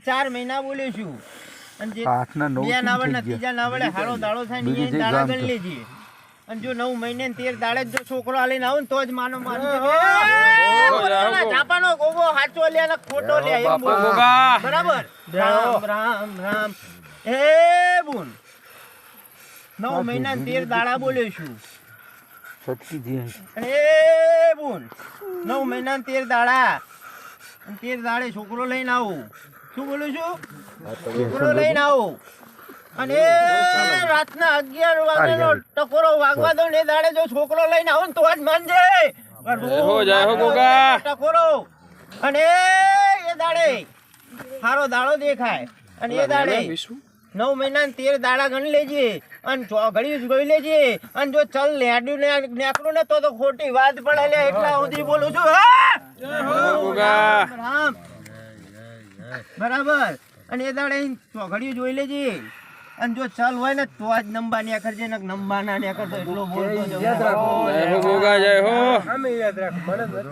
ચાર મહિના અને જો નવ મહિને ને તેર દાડે જ છોકરો આલીને આવું તો જ માનો માનો ચાપાનો ગોગો હાચો લે અને ખોટો લે. બરાબર? રામ રામ રામ. એ બુન. નવ મહિના ને તેર દાડા બોલ્યો છું. એ બુન નવ મહિના તેર દાડા. તેર દાડે છોકરો લઈને આવું. શું બોલું છું? છોકરો લઈને આવું. અને રાતના અગિયાર વાગ્યાનો ટકોરો વાગવા દો ને એ દાડે જો છોકરો લઈને આવો ને તો જ માનજે હો જય હો ગોગા. ટકોરો. અને એ દાડે સારો દાડો દેખાય. અને એ દાડે નવ મહિના ને તેર દાડા ગણી લેજે. અને ચોઘડી જોઈ લેજે. અને જો ચલ લેડ્યું ને નેકડું ને તો તો ખોટી વાત પડે લે એટલા સુધી બોલું છું હા! બરાબર અને એ દાડે ચોઘડી જોઈ લેજે. અને જો ચલ હોય ને તો જ નંબા ને કરજે ને નંબા ના ને કરતો એટલો બોલતો. જય હો જય હો. અમે યાદ રાખ મને નથી